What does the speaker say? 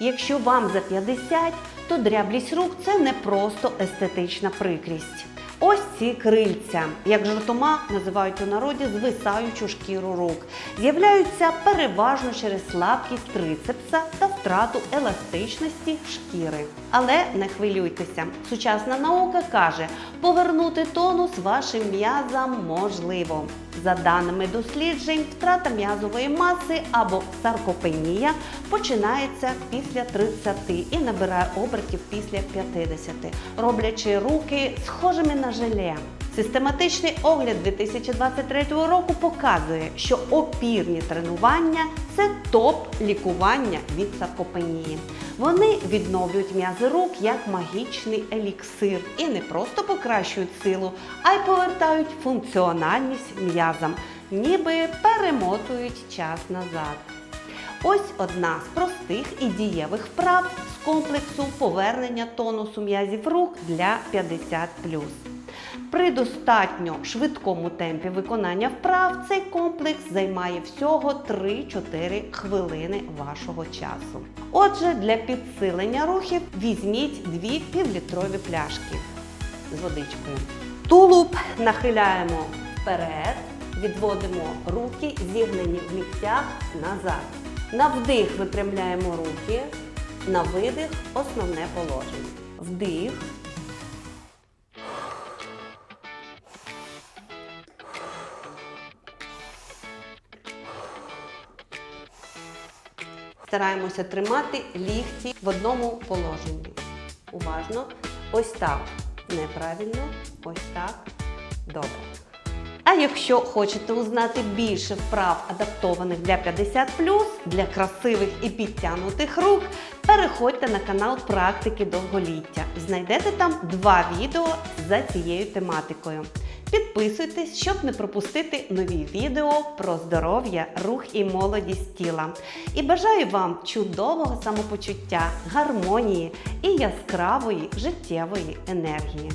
Якщо вам за 50, то дряблість рук це не просто естетична прикрість. Ось ці крильця, як жартома називають у народі звисаючу шкіру рук, з'являються переважно через слабкість трицепса та втрату еластичності шкіри. Але не хвилюйтеся, сучасна наука каже, повернути тонус вашим м'язам можливо. За даними досліджень, втрата м'язової маси або саркопенія починається після 30 і набирає обертів після 50, роблячи руки схожими на желе. Систематичний огляд 2023 року показує, що опірні тренування це топ лікування від саркопенії. Вони відновлюють м'язи рук як магічний еліксир і не просто покращують силу, а й повертають функціональність м'язам, ніби перемотують час назад. Ось одна з простих і дієвих вправ з комплексу повернення тонусу м'язів рук для 50 При достатньо швидкому темпі виконання вправ цей комплекс займає всього 3-4 хвилини вашого часу. Отже, для підсилення рухів візьміть дві півлітрові пляшки з водичкою. Тулуб нахиляємо вперед, відводимо руки, зігнені в ліктях назад. На вдих випрямляємо руки, на видих основне положення. Вдих. Стараємося тримати лікті в одному положенні. Уважно. Ось так. Неправильно. Ось так. Добре. А якщо хочете узнати більше вправ, адаптованих для 50 для красивих і підтягнутих рук, переходьте на канал Практики довголіття. Знайдете там два відео за цією тематикою. Підписуйтесь, щоб не пропустити нові відео про здоров'я, рух і молодість тіла. І бажаю вам чудового самопочуття, гармонії і яскравої життєвої енергії.